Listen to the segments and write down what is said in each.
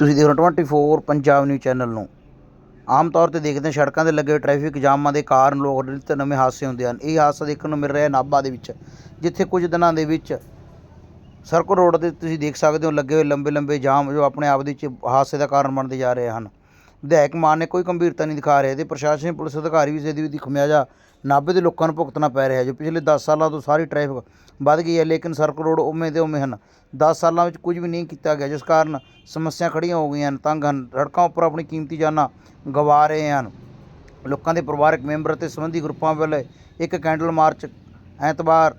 ਤੁਸੀਂ ਦੇਖ ਰਹੇ ਹੋ 24 ਪੰਜਾਬ ਨਿਊਜ਼ ਚੈਨਲ ਨੂੰ। ਆਮ ਤੌਰ ਤੇ ਦੇਖਦੇ ਹਾਂ, ਸੜਕਾਂ ਤੇ ਲੱਗੇ ਹੋਏ ਟ੍ਰੈਫਿਕ ਜਾਮਾਂ ਦੇ ਕਾਰਨ ਲੋਕ ਨਿੱਤ ਨਵੇਂ ਹਾਦਸੇ ਹੁੰਦੇ ਹਨ। ਇਹ ਹਾਦਸਾ ਦੇਖਣ ਨੂੰ ਮਿਲ ਰਿਹਾ ਨਾਭਾ ਦੇ ਵਿੱਚ, ਜਿੱਥੇ ਕੁਝ ਦਿਨਾਂ ਦੇ ਵਿੱਚ ਸਰਕਲ ਰੋਡ ਤੇ ਤੁਸੀਂ ਦੇਖ ਸਕਦੇ ਹੋ, ਲੱਗੇ ਹੋਏ ਲੰਬੇ ਲੰਬੇ ਜਾਮ ਜੋ ਆਪਣੇ ਆਪ ਦੇ ਵਿੱਚ ਹਾਦਸੇ ਦਾ ਕਾਰਨ ਬਣਦੇ ਜਾ ਰਹੇ ਹਨ। ਵਿਧਾਇਕ ਮਾਨ ਨੇ ਕੋਈ ਗੰਭੀਰਤਾ ਨਹੀਂ ਦਿਖਾ ਰਹੇ। ਤੇ ਪ੍ਰਸ਼ਾਸਨ, ਪੁਲਿਸ ਅਧਿਕਾਰੀ ਵੀ ਇਸ ਦੀ ਵੀ ਖਮਿਆਜਾ ਨਾਭੇ ਦੇ ਲੋਕਾਂ ਨੂੰ ਭੁਗਤਣਾ ਪੈ ਰਿਹਾ ਹੈ ਜੋ। ਪਿਛਲੇ 10 ਸਾਲਾਂ ਤੋਂ ਸਾਰੀ ਟ੍ਰੈਫਿਕ ਵੱਧ ਗਈ ਹੈ, ਲੇਕਿਨ ਸਰਕਲ ਰੋਡ ਉਵੇਂ ਦੇ ਉਵੇਂ ਹਨ। 10 ਸਾਲਾਂ ਵਿੱਚ ਕੁਝ ਵੀ ਨਹੀਂ ਕੀਤਾ ਗਿਆ, ਜਿਸ ਕਾਰਨ ਸਮੱਸਿਆ ਖੜੀਆਂ ਹੋ ਗਈਆਂ ਹਨ, ਤੰਗ ਹਨ। ਸੜਕਾਂ ਉੱਪਰ ਆਪਣੀ ਕੀਮਤੀ ਜਾਨਾਂ ਗਵਾ ਰਹੇ ਹਨ। ਲੋਕਾਂ ਦੇ ਪਰਿਵਾਰਕ ਮੈਂਬਰ ਅਤੇ ਸੰਬੰਧੀ ਗਰੁੱਪਾਂ ਵੱਲੋਂ ਇੱਕ ਕੈਂਡਲ ਮਾਰਚ ਐਤਵਾਰ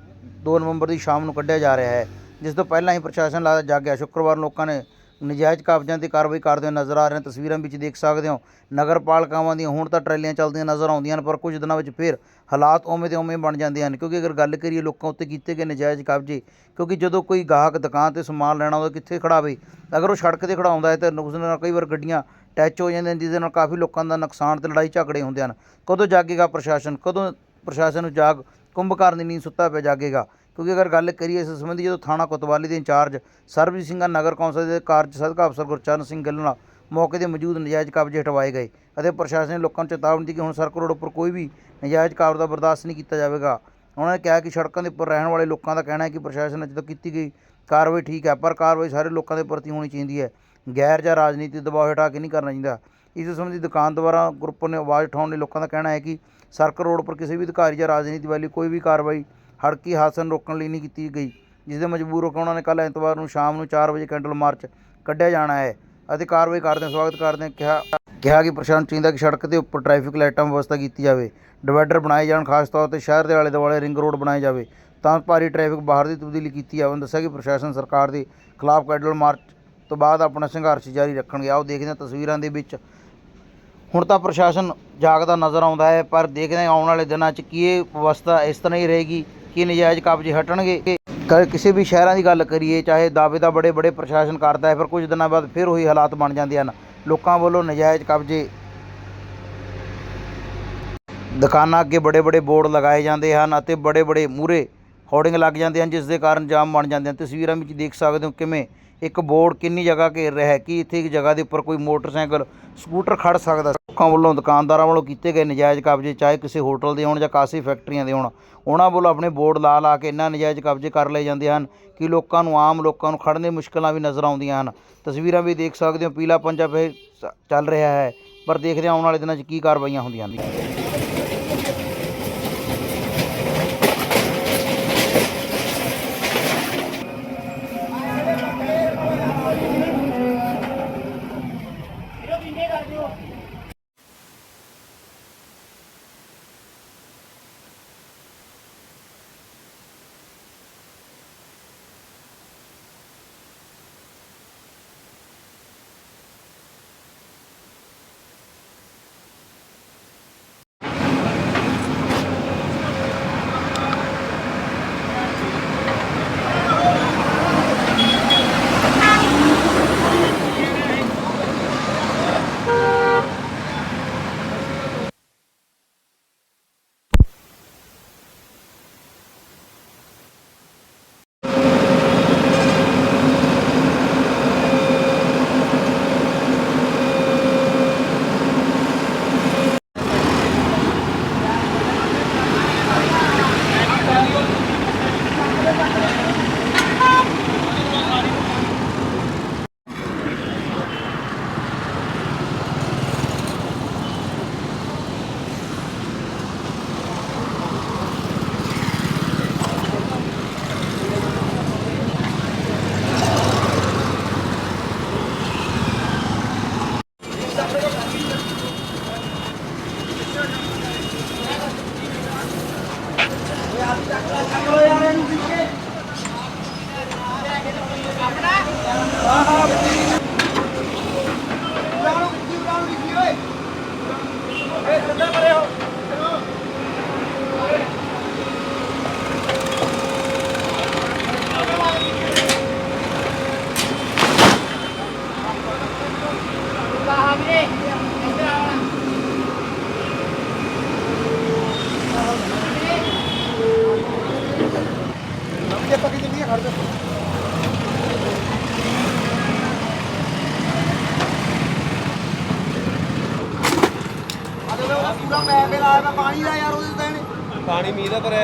2 ਨਵੰਬਰ ਦੀ ਸ਼ਾਮ ਨੂੰ ਕੱਢਿਆ ਜਾ ਰਿਹਾ ਹੈ, ਜਿਸ ਤੋਂ ਪਹਿਲਾਂ ਹੀ ਪ੍ਰਸ਼ਾਸਨ ਲਾ ਜਾਗਿਆ। ਸ਼ੁੱਕਰਵਾਰ ਲੋਕਾਂ ਨੇ ਨਜਾਇਜ਼ ਕਬਜ਼ਿਆਂ ਤੇ ਕਾਰਵਾਈ ਕਰਦੇ ਹੋਏ ਨਜ਼ਰ ਆ ਰਹੇ ਹਨ ਤਸਵੀਰਾਂ ਵਿੱਚ ਦੇਖ ਸਕਦੇ ਹੋ ਨਗਰ ਪਾਲਿਕਾਵਾਂ ਦੀਆਂ ਹੁਣ ਤਾਂ ਟਰੈਲੀਆਂ ਚੱਲਦੀਆਂ ਨਜ਼ਰ ਆਉਂਦੀਆਂ ਹਨ ਪਰ ਕੁਝ ਦਿਨਾਂ ਵਿੱਚ ਫਿਰ ਹਾਲਾਤ ਉਵੇਂ ਦੇ ਉਵੇਂ ਬਣ ਜਾਂਦੇ ਹਨ। ਕਿਉਂਕਿ ਅਗਰ ਗੱਲ ਕਰੀਏ ਲੋਕਾਂ ਉੱਤੇ ਕੀਤੇ ਗਏ ਨਜਾਇਜ਼ ਕਬਜ਼ੇ, ਕਿਉਂਕਿ ਜਦੋਂ ਕੋਈ ਗਾਹਕ ਦੁਕਾਨ ਤੇ ਸਮਾਨ ਲੈਣਾ ਉਹਦਾ ਕਿੱਥੇ ਖੜਾਵੇ? ਅਗਰ ਉਹ ਸੜਕ ਤੇ ਖੜਾਉਂਦਾ ਹੈ, ਤਾਂ ਉਸ ਨਾਲ ਕਈ ਵਾਰ ਗੱਡੀਆਂ ਟੈਚ ਹੋ ਜਾਂਦੀਆਂ ਹਨ ਜਿਸ ਦੇ ਨਾਲ ਕਾਫੀ ਲੋਕਾਂ ਦਾ ਨੁਕਸਾਨ ਤੇ ਲੜਾਈ ਝਗੜੇ ਹੁੰਦੇ ਹਨ। ਕਦੋਂ ਜਾਗੇਗਾ ਪ੍ਰਸ਼ਾਸਨ? ਕਦੋਂ ਪ੍ਰਸ਼ਾਸਨ ਨੂੰ ਜਾਗ ਕੁੰਭਕਰਨ ਦੀ ਸੁੱਤਾ ਪਿਆ ਜਾਗੇਗਾ? ਕਿਉਂਕਿ ਅਗਰ ਗੱਲ ਕਰੀਏ ਇਸ ਸੰਬੰਧੀ, ਜਦੋਂ ਥਾਣਾ ਕੋਤਵਾਲੀ ਦੇ ਇੰਚਾਰਜ ਸਰਬਜੀਤ ਸਿੰਘਾ ਨਗਰ ਕੌਂਸਲ ਦੇ ਕਾਰਜ ਸਦਕਾ ਅਫਸਰ ਗੁਰਚਰਨ ਸਿੰਘ ਗਿੱਲ ਨਾਲ ਮੌਕੇ ਤੇ ਮੌਜੂਦ ਨਜਾਇਜ਼ ਕਬਜ਼ੇ ਹਟਵਾਏ ਗਏ ਅਤੇ ਪ੍ਰਸ਼ਾਸਨ ਨੇ ਲੋਕਾਂ ਨੂੰ ਚੇਤਾਵਨੀ ਦਿੱਤੀ ਕਿ ਹੁਣ ਸਰਕਲ ਰੋਡ ਉੱਪਰ ਕੋਈ ਵੀ ਨਜਾਇਜ਼ ਕਬਜ਼ਾ ਬਰਦਾਸ਼ਤ ਨਹੀਂ ਕੀਤਾ ਜਾਵੇਗਾ। ਉਹਨਾਂ ਨੇ ਕਿਹਾ ਕਿ ਸੜਕਾਂ ਦੇ ਉੱਪਰ ਰਹਿਣ ਵਾਲੇ ਲੋਕਾਂ ਦਾ ਕਹਿਣਾ ਹੈ ਕਿ ਪ੍ਰਸ਼ਾਸਨ ਨੇ ਜਦੋਂ ਕੀਤੀ ਗਈ ਕਾਰਵਾਈ ਠੀਕ ਹੈ, ਪਰ ਕਾਰਵਾਈ ਸਾਰੇ ਲੋਕਾਂ ਦੇ ਪ੍ਰਤੀ ਹੋਣੀ ਚਾਹੀਦੀ ਹੈ। ਗੈਰ ਜਾਂ ਰਾਜਨੀਤੀ ਦਬਾਅ ਹਟਾ ਕੇ ਨਹੀਂ ਕਰਨਾ ਚਾਹੀਦਾ। ਇਸ ਸੰਬੰਧੀ ਦੁਕਾਨ ਗਰੁੱਪ ਨੇ ਆਵਾਜ਼ ਉਠਾਉਣ ਲਈ ਲੋਕਾਂ ਦਾ ਕਹਿਣਾ ਹੈ ਕਿ ਸਰਕਲ ਰੋਡ ਉੱਪਰ ਕਿਸੇ ਵੀ ਅਧਿਕਾਰੀ ਜਾਂ ਰਾਜਨੀਤੀ ਵਾਲੀ ਕੋਈ ਵੀ ਕਾਰਵਾਈ ਹੜਕੀ ਹਾਸਨ ਰੋਕਣ ਲਈ ਨਹੀਂ ਕੀਤੀ ਗਈ ਜਿਸ ਦੇ ਮਜਬੂਰ ਹੋ ਕੇ ਉਹਨਾਂ ਨੇ ਕੱਲ੍ਹ ਐਤਵਾਰ ਨੂੰ ਸ਼ਾਮ ਨੂੰ 4 ਵਜੇ ਕੈਂਡਲ ਮਾਰਚ ਕੱਢਿਆ ਜਾਣਾ ਹੈ ਅਤੇ ਕਾਰਵਾਈ ਕਰਦੇ ਸਵਾਗਤ ਕਰਦੇ ਕਿਹਾ ਕਿਹਾ ਕਿ ਪ੍ਰਸ਼ਾਸਨ ਚਾਹੀਦਾ ਕਿ ਸੜਕ ਦੇ ਉੱਪਰ ਟ੍ਰੈਫਿਕ ਲਾਈਟਾਂ ਵਿਵਸਥਾ ਕੀਤੀ ਜਾਵੇ, ਡਿਵਾਈਡਰ ਬਣਾਏ ਜਾਣ, ਖਾਸ ਤੌਰ ਤੇ ਸ਼ਹਿਰ ਦੇ ਆਲੇ ਦੁਆਲੇ ਰਿੰਗ ਰੋਡ ਬਣਾਏ ਜਾਵੇ, ਤਾਂ ਭਾਰੀ ਟ੍ਰੈਫਿਕ ਬਾਹਰ ਦੀ ਤਬਦੀਲੀ ਕੀਤੀ ਜਾਵੇ। ਦੱਸਿਆ ਕਿ ਪ੍ਰਸ਼ਾਸਨ ਸਰਕਾਰ ਦੇ ਖਿਲਾਫ ਕੈਂਡਲ ਮਾਰਚ ਤੋਂ ਬਾਅਦ ਆਪਣਾ ਸੰਘਰਸ਼ ਜਾਰੀ ਰੱਖਣਗੇ। ਆਓ ਦੇਖਦੇ ਹਾਂ ਤਸਵੀਰਾਂ ਦੇ ਵਿੱਚ। ਹੁਣ ਤਾਂ ਪ੍ਰਸ਼ਾਸਨ ਜਾਗਦਾ ਨਜ਼ਰ ਆਉਂਦਾ ਹੈ, ਪਰ ਦੇਖਦੇ ਹਾਂ ਆਉਣ ਵਾਲੇ ਦਿਨਾਂ 'ਚ ਕੀ ਇਹ ਵਿਵਸਥਾ ਇਸ ਤਰ੍ਹਾਂ ਹੀ ਰਹੇਗੀ। ਕਿ ਨਜਾਇਜ਼ ਕਬਜ਼ੇ ਹਟਣਗੇ? ਕ- ਕਿਸੇ ਵੀ ਸ਼ਹਿਰਾਂ ਦੀ ਗੱਲ ਕਰੀਏ, ਚਾਹੇ ਦਾਅਵੇ ਦਾ ਬੜੇ ਬੜੇ ਪ੍ਰਸ਼ਾਸਨ ਕਰਦਾ ਹੈ, ਪਰ ਕੁਝ ਦਿਨਾਂ ਬਾਅਦ ਫਿਰ ਉਹੀ ਹਾਲਾਤ ਬਣ ਜਾਂਦੇ ਹਨ। ਲੋਕਾਂ ਵੱਲੋਂ ਨਜਾਇਜ਼ ਕਬਜ਼ੇ ਦੁਕਾਨਾਂ ਅੱਗੇ ਬੜੇ ਬੜੇ ਬੋਰਡ ਲਗਾਏ ਜਾਂਦੇ ਹਨ ਅਤੇ ਬੜੇ ਬੜੇ ਮੂਰੇ ਹੋਰਡਿੰਗ ਲੱਗ ਜਾਂਦੇ ਹਨ, ਜਿਸ ਦੇ ਕਾਰਨ ਜਾਮ ਬਣ ਜਾਂਦੇ ਹਨ। ਤਸਵੀਰਾਂ ਵਿੱਚ ਦੇਖ ਸਕਦੇ ਹੋ ਕਿਵੇਂ ਇੱਕ ਬੋਰਡ ਕਿੰਨੀ ਜਗ੍ਹਾ ਘੇਰ ਰਿਹਾ ਹੈ, ਕਿ ਇੱਥੇ ਇੱਕ ਜਗ੍ਹਾ ਦੇ ਉੱਪਰ ਕੋਈ ਮੋਟਰਸਾਈਕਲ, ਸਕੂਟਰ ਖੜ ਸਕਦਾ, ਲੋਕਾਂ ਵੱਲੋਂ, ਦੁਕਾਨਦਾਰਾਂ ਵੱਲੋਂ ਕੀਤੇ ਗਏ ਨਜਾਇਜ਼ ਕਬਜ਼ੇ, ਚਾਹੇ ਕਿਸੇ ਹੋਟਲ ਦੇ ਹੋਣ ਜਾਂ ਕਾਸੀ ਫੈਕਟਰੀਆਂ ਦੇ ਹੋਣ, ਉਹਨਾਂ ਵੱਲੋਂ ਆਪਣੇ ਬੋਰਡ ਲਾ ਲਾ ਕੇ ਇੰਨਾ ਨਜਾਇਜ਼ ਕਬਜ਼ੇ ਕਰ ਲਏ ਜਾਂਦੇ ਹਨ ਕਿ ਲੋਕਾਂ ਨੂੰ, ਆਮ ਲੋਕਾਂ ਨੂੰ ਖੜਨ ਦੀ ਮੁਸ਼ਕਲਾਂ ਵੀ ਨਜ਼ਰ ਆਉਂਦੀਆਂ ਹਨ। ਤਸਵੀਰਾਂ ਵੀ ਦੇਖ ਸਕਦੇ ਹੋ, ਪੀਲਾ ਪੰਜਾ ਫਿਰ ਚੱਲ ਰਿਹਾ ਹੈ, ਪਰ ਦੇਖਦੇ ਹਾਂ ਆਉਣ ਵਾਲੇ ਦਿਨਾਂ 'ਚ ਕੀ ਕਾਰਵਾਈਆਂ ਹੁੰਦੀਆਂ ਹਨ।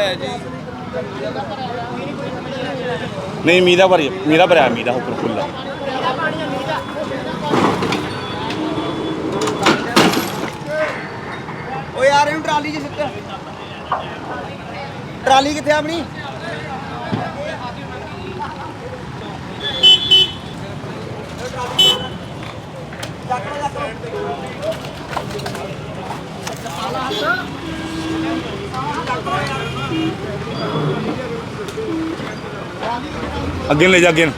ਹੈ ਜੀ। ਨਹੀਂ ਮੀਂਹ ਦਾ ਭਰਿਆ ਮੀਂਹ ਦਾ ਭਰਿਆ ਮੀਂਹ ਦਾ ਉੱਪਰ ਖੁੱਲਾ ਓ ਯਾਰ ਇਹਨੂੰ ਟਰਾਲੀ 'ਚ ਸਿੱਟ। ਟਰਾਲੀ ਕਿੱਥੇ ਆ ਆਪਣੀ? ਲੈ ਜਾ ਅੱਗੇ ਨੂੰ।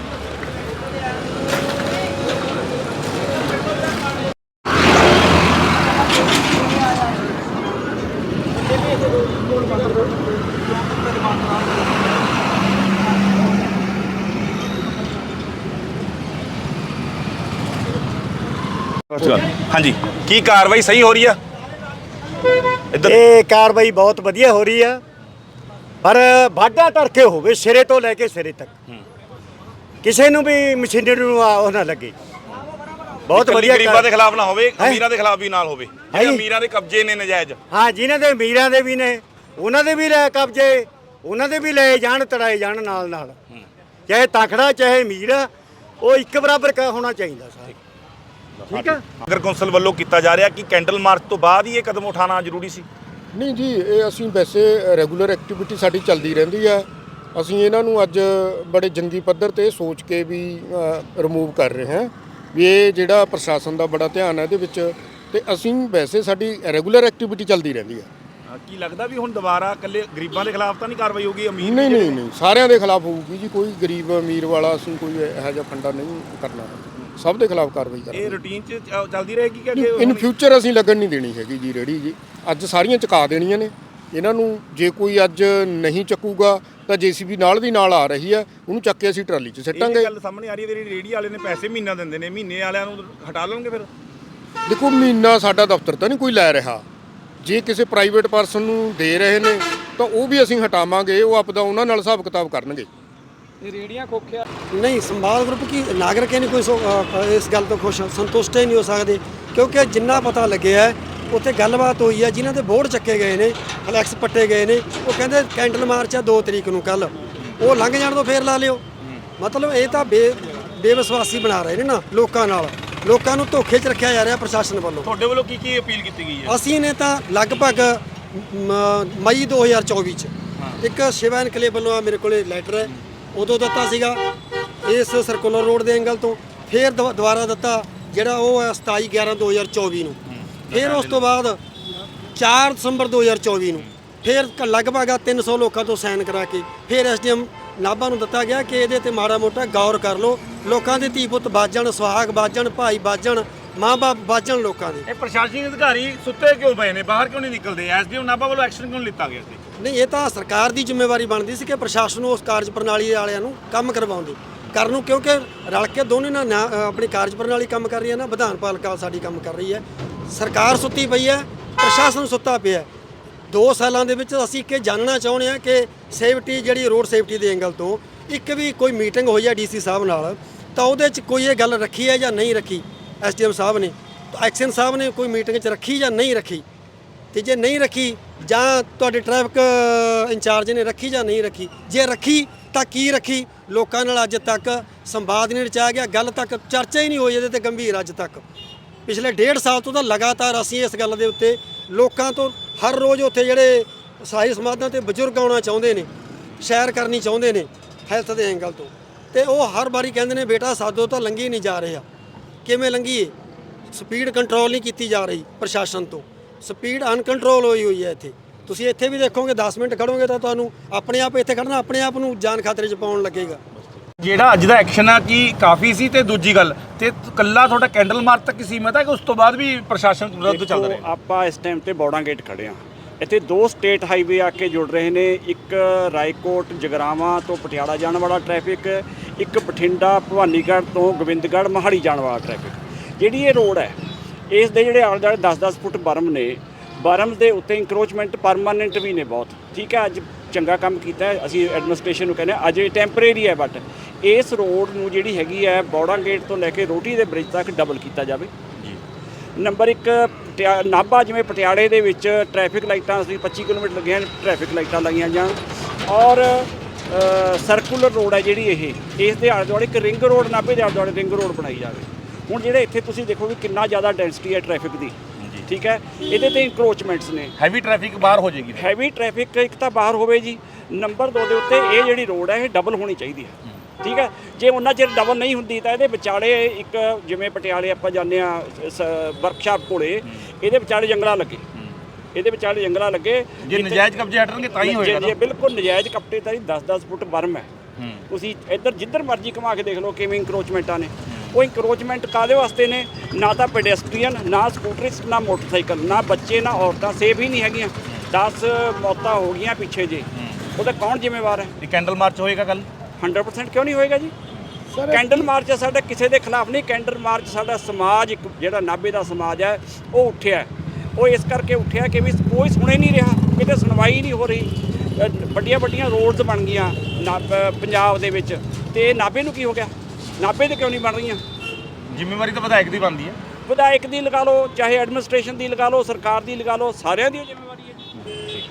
ਹਾਂਜੀ ਕੀ ਕਾਰਵਾਈ ਸਹੀ ਹੋ ਰਹੀ ਆ ਇੱਧਰ ਇਹ ਕਾਰਵਾਈ ਬਹੁਤ ਵਧੀਆ ਹੋ ਰਹੀ ਆ ਪਰ ਵਾਢਾ ਧੜਕੇ ਹੋਵੇ ਸਿਰੇ ਤੋਂ ਲੈ ਕੇ ਸਿਰੇ ਤੱਕ। ਕਿਸੇ ਨੂੰ ਵੀ ਮਸ਼ੀਨਰੀ ਨੂੰ ਆ- ਉਹ ਨਾ ਲੱਗੇ। ਬਹੁਤ ਵਧੀਆ ਗਰੀਬਾਂ ਦੇ ਖਿਲਾਫ ਨਾ ਹੋਵੇ? ਅਮੀਰਾਂ ਦੇ ਖਿਲਾਫ ਵੀ ਨਾਲ ਹੋਵੇ। ਜਿਹੜੇ? ਅਮੀਰਾਂ ਦੇ ਕਬਜ਼ੇ ਨੇ ਨਜਾਇਜ਼। ਹਾਂ ਜਿਨ੍ਹਾਂ ਦੇ ਮੀਰਾਂ ਦੇ ਵੀ ਨੇ ਉਹਨਾਂ ਦੇ ਵੀ ਲੈ ਕਬਜ਼ੇ ਉਹਨਾਂ ਦੇ ਵੀ ਲੈ ਜਾਣ ਤੜਾਏ ਜਾਣ ਨਾਲ ਨਾਲ। ਚਾਹੇ ਤਖੜਾ ਚਾਹੇ ਮੀਰ ਉਹ ਇੱਕ ਬਰਾਬਰ ਕ- ਹੋਣਾ ਚਾਹੀਦਾ ਸਾਰੇ। ਠੀਕ ਆ? ਨਗਰ ਕੌਂਸਲ ਵੱਲੋਂ ਕੀਤਾ ਜਾ ਰਿਹਾ ਕਿ ਕੈਂਡਲ ਮਾਰਚ ਤੋਂ ਬਾਅਦ ਹੀ ਇਹ ਕਦਮ ਉਠਾਉਣਾ ਜ਼ਰੂਰੀ ਸੀ? ਨਹੀਂ ਜੀ ਇਹ ਅਸੀਂ ਵੈਸੇ ਰੈਗੂਲਰ ਐਕਟੀਵਿਟੀ ਸਾਡੀ ਚੱਲਦੀ ਰਹਿੰਦੀ ਆ। ਅਸੀਂ ਇਹਨਾਂ ਨੂੰ ਅੱਜ ਬੜੇ ਜੰਗੀ ਪੱਧਰ ਤੇ ਸੋਚ ਕੇ ਵੀ ਰਿਮੂਵ ਕਰ ਰਹੇ ਹਾਂ। ਵੀ ਇਹ ਜਿਹੜਾ ਪ੍ਰਸ਼ਾਸਨ ਦਾ ਬੜਾ ਧਿਆਨ ਹੈ ਇਹਦੇ ਵਿੱਚ ਤੇ ਅਸੀਂ ਵੈਸੇ ਸਾਡੀ ਰੈਗੂਲਰ ਐਕਟੀਵਿਟੀ ਚੱਲਦੀ ਰਹਿੰਦੀ ਆ। ਕੀ ਲੱਗਦਾ ਵੀ ਹੁਣ ਦੁਬਾਰਾ ਇਕੱਲੇ ਗਰੀਬਾਂ ਦੇ ਖਿਲਾਫ ਤਾਂ ਨਹੀਂ ਕਾਰਵਾਈ ਹੋਊਗੀ ਅਮੀਰ ਨਹੀਂ ਨਹੀਂ ਨਹੀਂ ਸਾਰਿਆਂ ਦੇ ਖਿਲਾਫ ਹੋਊਗੀ ਜੀ। ਕੋਈ ਗਰੀਬ ਅਮੀਰ ਵਾਲਾ ਅਸੀਂ ਕੋਈ ਇਹੋ ਜਿਹਾ ਫੰਡਾ ਨਹੀਂ ਕਰਨਾ। ਸਭ ਦੇ ਖਿਲਾਫ ਕਾਰਵਾਈ ਇਹ ਕਰਾਂਗੇ। ਰੂਟੀਨ ਚ ਚੱਲਦੀ ਰਹੇਗੀ ਕਿ ਇਨ ਫਿਊਚਰ ਅਸੀਂ ਲੱਗਣ ਨਹੀਂ ਦੇਣੀ ਹੈਗੀ ਜੀ ਰੇੜੀ ਜੀ। ਅੱਜ ਸਾਰੀਆਂ ਚੁਕਾ ਦੇਣੀਆਂ ਨੇ। ਇਹਨਾਂ ਨੂੰ ਜੇ ਕੋਈ ਅੱਜ ਨਹੀਂ ਚੱਕੂਗਾ ਤਾਂ ਜੀਸੀਬੀ ਨਾਲ ਦੀ ਨਾਲ ਆ ਰਹੀ ਹੈ। ਉਹਨੂੰ ਚੱਕ ਕੇ ਅਸੀਂ ਟਰਾਲੀ 'ਚ ਇਹ ਸਿੱਟਾਂਗੇ। ਗੱਲ ਸਾਹਮਣੇ ਆ ਰਹੀ ਹੈ ਜਿਹੜੀ ਰੇੜੀ ਵਾਲੇ ਨੇ ਪੈਸੇ ਮਹੀਨਾ ਦਿੰਦੇ ਨੇ ਮਹੀਨੇ ਵਾਲਿਆਂ ਨੂੰ ਹਟਾ ਲੈਣਗੇ ਫਿਰ? ਦੇਖੋ ਮਹੀਨਾ ਸਾਡਾ ਦਫ਼ਤਰ ਤਾਂ ਨਹੀਂ ਕੋਈ ਲੈ ਰਿਹਾ। ਜੇ ਕਿਸੇ ਪ੍ਰਾਈਵੇਟ ਪਰਸਨ ਨੂੰ ਦੇ ਰਹੇ ਨੇ ਤਾਂ ਉਹ ਵੀ ਅਸੀਂ ਹਟਾਵਾਂਗੇ ਉਹ ਆਪਦਾ ਉਹਨਾਂ ਨਾਲ ਹਿਸਾਬ ਕਿਤਾਬ ਕਰਨਗੇ। ਨਹੀਂ ਸੰਵਾਦ ਗਰੁੱਪ ਕੀ ਨਾਗਰਿਕ ਹੀ ਨਹੀਂ ਕੋਈ ਸੋ- ਅ, ਇਸ ਗੱਲ ਤੋਂ ਖੁਸ਼ ਸੰਤੁਸ਼ਟ ਹੀ ਨਹੀਂ ਹੋ ਸਕਦੇ। ਕਿਉਂਕਿ ਜਿੰਨਾ ਪਤਾ ਲੱਗਿਆ ਹੈ, ਉੱਥੇ ਗੱਲਬਾਤ ਹੋਈ ਹੈ ਜਿਨ੍ਹਾਂ ਦੇ ਬੋਰਡ ਚੱਕੇ ਗਏ ਨੇ ਫਲੈਕਸ ਪੱਟੇ ਗਏ ਨੇ ਉਹ ਕਹਿੰਦੇ ਕੈਂਡਲ ਮਾਰਚ ਆ 2 ਤਰੀਕ ਨੂੰ ਕੱਲ ਉਹ ਲੰਘ ਜਾਣ ਤੋਂ ਫੇਰ ਲਾ ਲਿਓ। ਮਤਲਬ ਇਹ ਤਾਂ ਬੇ ਬੇਵਿਸ਼ਵਾਸੀ ਬਣਾ ਰਹੇ ਨੇ ਨਾ ਲੋਕਾਂ ਨਾਲ। ਲੋਕਾਂ ਨੂੰ ਧੋਖੇ 'ਚ ਰੱਖਿਆ ਜਾ ਰਿਹਾ ਪ੍ਰਸ਼ਾਸਨ ਵੱਲੋਂ। ਤੁਹਾਡੇ ਵੱਲੋਂ ਕੀ ਕੀ ਅਪੀਲ ਕੀਤੀ ਗਈ ਹੈ? ਅਸੀਂ ਨੇ ਤਾਂ ਲਗਭਗ ਮ- ਮਈ 2024 ਚ ਇੱਕ ਸ਼ਿਵਾ ਇਨਕਲੇਵ ਵੱਲੋਂ ਆ ਮੇਰੇ ਕੋਲੇ ਲੈਟਰ ਹੈ। ਉਦੋਂ ਦਿੱਤਾ ਸੀਗਾ ਇਸ ਸਰਕੂਲਰ ਰੋਡ ਦੇ ਐਂਗਲ ਤੋਂ ਫਿਰ ਦੁਬਾ- ਦੁਬਾਰਾ ਦਿੱਤਾ ਜਿਹੜਾ ਉਹ ਹੈ 27 11 2024 ਨੂੰ। ਫਿਰ ਉਸ ਤੋਂ ਬਾਅਦ 4 ਦਸੰਬਰ 2024 ਨੂੰ ਫਿਰ ਕ- ਲਗਭਗ ਆ 300 ਲੋਕਾਂ ਤੋਂ ਸਾਈਨ ਕਰਾ ਕੇ ਫਿਰ ਐਸਡੀਐਮ ਨਾਭਾ ਨੂੰ ਦਿੱਤਾ ਗਿਆ ਕਿ ਇਹਦੇ ਤੇ ਮਾੜਾ ਮੋਟਾ ਗੌਰ ਕਰ ਲਓ। ਲੋਕਾਂ ਦੇ ਧੀ ਪੁੱਤ ਬਾਜਣ ਸੁਹਾਗ ਬਾਜਣ ਭਾਈ ਬਾਜਣ ਮਾਂ-ਬਾਪ ਬਾਜਣ ਲੋਕਾਂ ਦੇ। ਇਹ ਪ੍ਰਸ਼ਾਸਨਿਕ ਅਧਿਕਾਰੀ ਸੁੱਤੇ ਕਿਉਂ ਪਏ ਨੇ? ਬਾਹਰ ਕਿਉਂ ਨਹੀਂ ਨਿਕਲਦੇ? ਐਸਡੀਐਮ ਨਾਭਾ ਵੱਲੋਂ ਐਕਸ਼ਨ ਕਿਉਂ ਨਹੀਂ ਲਿੱਤਾ ਗਿਆ ਸੀ? ਨਹੀਂ ਇਹ ਤਾਂ ਸਰਕਾਰ ਦੀ ਜ਼ਿੰਮੇਵਾਰੀ ਬਣਦੀ ਸੀ ਕਿ ਪ੍ਰਸ਼ਾਸਨ ਨੂੰ ਉਸ ਕਾਰਜ ਪ੍ਰਣਾਲੀ ਵਾਲਿਆਂ ਨੂੰ ਕੰਮ ਕਰਵਾਉਂਦੇ। ਕਰਨ ਨੂੰ ਕਿਉਂਕਿ ਰਲ ਕੇ ਦੋਨੇ ਨਾਲ ਅ, ਆਪਣੀ ਕਾਰਜ ਪ੍ਰਣਾਲੀ ਕੰਮ ਕਰ ਰਹੀ ਹੈ ਨਾ ਵਿਧਾਨ ਪਾਲਿਕਾ ਸਾਡੀ ਕੰਮ ਕਰ ਰਹੀ ਹੈ। ਸਰਕਾਰ ਸੁੱਤੀ ਪਈ ਹੈ ਪ੍ਰਸ਼ਾਸਨ ਸੁੱਤਾ ਪਿਆ ਹੈ। ਦੋ ਸਾਲਾਂ ਦੇ ਵਿੱਚ ਅਸੀਂ ਕਿ ਜਾਣਨਾ ਚਾਹੁੰਦੇ ਹਾਂ ਕਿ ਸੇਫਟੀ ਜਿਹੜੀ ਰੋਡ ਸੇਫਟੀ ਦੇ ਐਂਗਲ ਤੋਂ ਇੱਕ ਵੀ ਕੋਈ ਮੀਟਿੰਗ ਹੋਈ ਹੈ ਡੀਸੀ ਸਾਹਿਬ ਨਾਲ ਤਾਂ ਉਹਦੇ 'ਚ ਕੋਈ ਇਹ ਗੱਲ ਰੱਖੀ ਹੈ ਜਾਂ ਨਹੀਂ ਰੱਖੀ? ਐਸਡੀਐਮ ਸਾਹਿਬ ਨੇ, ਤਾਂ ਐਕਸ਼ਨ ਸਾਹਿਬ ਨੇ ਕੋਈ ਮੀਟਿੰਗ 'ਚ ਰੱਖੀ ਜਾਂ ਨਹੀਂ ਰੱਖੀ? ਤੇ ਜੇ ਨਹੀਂ ਰੱਖੀ, ਜਾਂ ਤੁਹਾਡੇ ਟ੍ਰੈਫਿਕ ਇੰਚਾਰਜ ਨੇ ਰੱਖੀ ਜਾਂ ਨਹੀਂ ਰੱਖੀ? ਜੇ ਰੱਖੀ, ਤਾਂ ਕੀ ਰੱਖੀ? ਲੋਕਾਂ ਨਾਲ ਅੱਜ ਤੱਕ ਸੰਵਾਦ ਨਹੀਂ ਰਚਾਇਆ ਗਿਆ, ਗੱਲ ਤੱਕ ਚਰਚਾ ਹੀ ਨਹੀਂ ਹੋਈ ਇਹਦੇ ਤੇ ਗੰਭੀਰ ਅੱਜ ਤੱਕ। ਪਿਛਲੇ ਡੇਢ ਸਾਲ ਤੋਂ ਤਾਂ ਲਗਾਤਾਰ ਅਸੀਂ ਇਸ ਗੱਲ ਦੇ ਉੱਤੇ ਲੋਕਾਂ ਤੋਂ ਹਰ ਰੋਜ਼ ਉੱਥੇ ਜਿਹੜੇ ਸਾਈ ਸਮਾਧਾਂ ਤੇ ਬਜ਼ੁਰਗ ਆਉਣਾ ਚਾਹੁੰਦੇ ਨੇ, ਸੈਰ ਕਰਨੀ ਚਾਹੁੰਦੇ ਨੇ ਹੈਲਥ ਦੇ ਐਂਗਲ ਤੋਂ। ਤੇ ਉਹ ਹਰ ਵਾਰੀ ਕਹਿੰਦੇ ਨੇ, ਬੇਟਾ, ਸਾਦੋ ਤਾਂ ਲੰਘੀ ਨਹੀਂ ਜਾ ਰਿਹਾ। ਕਿਵੇਂ ਲੰਘੀਏ? ਸਪੀਡ ਕੰਟਰੋਲ ਨਹੀਂ ਕੀਤੀ ਜਾ ਰਹੀ ਪ੍ਰਸ਼ਾਸਨ ਤੋਂ। ਸਪੀਡ ਅਨਕੰਟਰੋਲ ਹੋਈ ਹੋਈ ਹੈ ਇੱਥੇ। ਤੁਸੀਂ ਇੱਥੇ ਵੀ ਦੇਖੋਗੇ 10 ਮਿੰਟ ਖੜੋਗੇ ਤਾਂ ਤੁਹਾਨੂੰ ਆਪਣੇ ਆਪ ਇੱਥੇ ਖੜਨਾ ਆਪਣੇ ਆਪ ਨੂੰ ਜਾਨ ਖਤਰੇ 'ਚ ਪਾਉਣ ਲੱਗੇਗਾ। ਜਿਹੜਾ ਅੱਜ ਦਾ ਐਕਸ਼ਨ ਆ ਕੀ ਕਾਫੀ ਸੀ ਤੇ ਦੂਜੀ ਗੱਲ ਤੇ ਕੱਲਾ ਤੁਹਾਡਾ ਕੈਂਡਲ ਮਾਰਚ ਤੱਕ ਹੀ ਸੀਮਤ ਹੈ ਕਿ ਉਸ ਤੋਂ ਬਾਅਦ ਵੀ ਪ੍ਰਸ਼ਾਸਨ ਵਿਰੁੱਧ ਚੱਲ ਰਿਹਾ ਆਪਾਂ ਇਸ ਟਾਈਮ ਤੇ ਬੌੜਾਂ ਗੇਟ ਖੜੇ ਆ ਇੱਥੇ ਦੋ ਸਟੇਟ ਹਾਈਵੇ ਆ ਕੇ ਜੁੜ ਰਹੇ ਨੇ। ਇੱਕ ਰਾਏਕੋਟ ਜਗਰਾਵਾਂ ਤੋਂ ਪਟਿਆਲਾ ਜਾਣ ਵਾਲਾ ਟ੍ਰੈਫਿਕ ਇੱਕ ਬਠਿੰਡਾ ਭਵਾਨੀਗੜ੍ਹ ਤੋਂ ਗੋਬਿੰਦਗੜ੍ਹ ਮਹਾੜੀ ਜਾਣ ਵਾਲਾ ਟ੍ਰੈਫਿਕ ਜਿਹੜੀ ਇਹ ਰੋਡ ਹੈ ਇਸ ਦੇ ਜਿਹੜੇ ਆਲੇ ਦੁਆਲੇ 10-10 ਫੁੱਟ ਬਰਮ ਨੇ ਬਰਮ ਦੇ ਉੱਤੇ ਇੰਕਰੋਚਮੈਂਟ ਪਰਮਾਨੈਂਟ ਵੀ ਨੇ ਬਹੁਤ। ਠੀਕ ਹੈ ਅੱਜ ਚੰਗਾ ਕੰਮ ਕੀਤਾ ਅਸੀਂ ਐਡਮਿਨਿਸਟ੍ਰੇਸ਼ਨ ਨੂੰ ਕਹਿੰਦੇ ਅਜੇ ਟੈਂਪਰੇਰੀ ਹੈ ਬਟ ਇਸ ਰੋਡ ਨੂੰ ਜਿਹੜੀ ਹੈਗੀ ਹੈ ਬੌੜਾ ਗੇਟ ਤੋਂ ਲੈ ਕੇ ਰੋਟੀ ਦੇ ਬ੍ਰਿਜ ਤੱਕ ਡਬਲ ਕੀਤਾ ਜਾਵੇ। ਨੰਬਰ 1 ਨਾਭਾ ਜਿਵੇਂ ਪਟਿਆਲੇ ਦੇ ਵਿੱਚ ਟ੍ਰੈਫਿਕ ਲਾਈਟਾਂ ਅਸੀਂ 25 ਕਿਲੋਮੀਟਰ ਲੱਗੀਆਂ ਟ੍ਰੈਫਿਕ ਲਾਈਟਾਂ ਲਾਈਆਂ ਜਾਣ। ਔਰ ਸਰਕੂਲਰ ਰੋਡ ਹੈ ਜਿਹੜੀ ਇਹ। ਇਸ ਦੇ ਆਲੇ ਦੁਆਲੇ ਇੱਕ ਰਿੰਗ ਰੋਡ ਨਾਭੇ ਦੇ ਆਲੇ ਦੁਆਲੇ ਰਿੰਗ ਰੋਡ ਬਣਾਈ ਜਾਵੇ। ਹੁਣ ਜਿਹੜੇ ਇੱਥੇ ਤੁਸੀਂ ਦੇਖੋ ਵੀ ਕਿੰਨਾ ਜ਼ਿਆਦਾ ਡੈਂਸਿਟੀ ਹੈ ਟ੍ਰੈਫਿਕ ਦੀ। ਠੀਕ ਹੈ? ਇਹਦੇ ਤੇ ਇਨਕਰੋਚਮੈਂਟਸ ਨੇ। ਹੈਵੀ ਟ੍ਰੈਫਿਕ ਬਾਹਰ ਹੋ ਜਾਏਗੀ। ਹੈਵੀ ਟ੍ਰੈਫਿਕ ਇੱਕ ਤਾਂ ਬਾਹਰ ਹੋਵੇ ਜੀ। ਨੰਬਰ 2 ਦੇ ਉੱਤੇ ਇਹ ਜਿਹੜੀ ਰੋਡ ਹੈ ਇਹ ਡਬਲ ਹੋਣੀ ਚਾਹੀਦੀ ਹੈ। ਠੀਕ ਹੈ? ਜੇ ਉਹਨਾਂ ਚਿਰ ਡਬਲ ਨਹੀਂ ਹੁੰਦੀ ਤਾਂ ਇਹਦੇ ਵਿਚਾਲੇ ਇੱਕ ਜਿਵੇਂ ਪਟਿਆਲੇ ਆਪਾਂ ਜਾਂਦੇ ਆ ਵਰਕਸ਼ਾਪ ਕੋਲੇ ਇਹਦੇ ਵਿਚਾਲੇ ਜੰਗਲਾ ਲੱਗੇ। ਇਹਦੇ ਵਿਚਾਲੇ ਜੰਗਲਾ ਲੱਗੇ ਜੇ ਨਜਾਇਜ਼ ਕਬਜ਼ੇ ਹਟਣਗੇ ਤਾਂ ਹੀ ਹੋਏਗਾ ਜੇ- ਜੇ ਬਿਲਕੁਲ ਨਜਾਇਜ਼ ਕਪਟੇ ਤਾਂ 10-10 ਫੁੱਟ ਬਰਮ ਹੈ। ਹੂੰ। ਤੁਸੀਂ ਇੱਧਰ ਜਿੱਧਰ ਮਰਜ਼ੀ ਘੁਮਾ ਕੇ ਦੇਖ ਲਓ ਕਿਵੇਂ ਇੰਕਰੋਚਮੈਂਟਾਂ ਨੇ। ਉਹ ਇੰਕਰੋਚਮੈਂਟ ਕਾਦੇ ਵਾਸਤੇ ਨੇ? ਨਾ ਤਾਂ ਪੈਡੈਸਟਰੀਅਨ ਨਾ ਸਕੂਟਰਿਸਟ ਨਾ ਮੋਟਰਸਾਈਕਲ ਨਾ ਬੱਚੇ ਨਾ ਔਰਤਾਂ ਸੇਫ ਹੀ ਨਹੀਂ ਹੈਗੀਆਂ। 10 ਮੌਤਾਂ ਹੋ ਗਈਆਂ ਪਿੱਛੇ ਜੇ। ਉਹਦਾ ਕੌਣ ਜ਼ਿੰਮੇਵਾਰ ਹੈ? ਇਹ ਕੈਂਡਲ ਮਾਰਚ ਹੋਏਗਾ ਕੱਲ 100% ਕਿਉਂ ਨਹੀਂ ਹੋਏਗਾ ਜੀ? ਕੈਂਡਲ ਮਾਰਚ ਸਾਡਾ ਕਿਸੇ ਦੇ ਖਿਲਾਫ ਨਹੀਂ। ਕੈਂਡਲ ਮਾਰਚ ਸਾਡਾ ਸਮਾਜ ਇੱਕ ਜਿਹੜਾ ਨਾਭੇ ਦਾ ਸਮਾਜ ਹੈ ਉਹ ਉੱਠਿਆ ਉਹ ਇਸ ਕਰਕੇ ਉੱਠਿਆ ਕਿ ਵੀ ਕੋਈ ਸੁਣੇ ਨਹੀਂ ਰਿਹਾ ਕਿਤੇ ਸੁਣਵਾਈ ਨਹੀਂ ਹੋ ਰਹੀ। ਵੱਡੀਆਂ ਵੱਡੀਆਂ ਰੋਡਸ ਬਣ ਗਈਆਂ ਪੰਜਾਬ ਦੇ ਵਿੱਚ। ਤੇ ਨਾਭੇ ਨੂੰ ਕੀ ਹੋ ਗਿਆ? ਨਾਭੇ ਤੇ ਕਿਉਂ ਨਹੀਂ ਬਣ ਰਹੀਆਂ? ਜ਼ਿੰਮੇਵਾਰੀ ਤਾਂ ਵਿਧਾਇਕ ਦੀ ਬਣਦੀ ਹੈ। ਵਿਧਾਇਕ ਦੀ ਲਗਾ ਲਓ ਚਾਹੇ ਐਡਮਿਨਿਸਟ੍ਰੇਸ਼ਨ ਦੀ ਲਗਾ ਲਓ ਸਰਕਾਰ ਦੀ ਲਗਾ ਲਓ ਸਾਰਿਆਂ ਦੀ ਜ਼ਿੰਮੇਵਾਰੀ ਹੈ।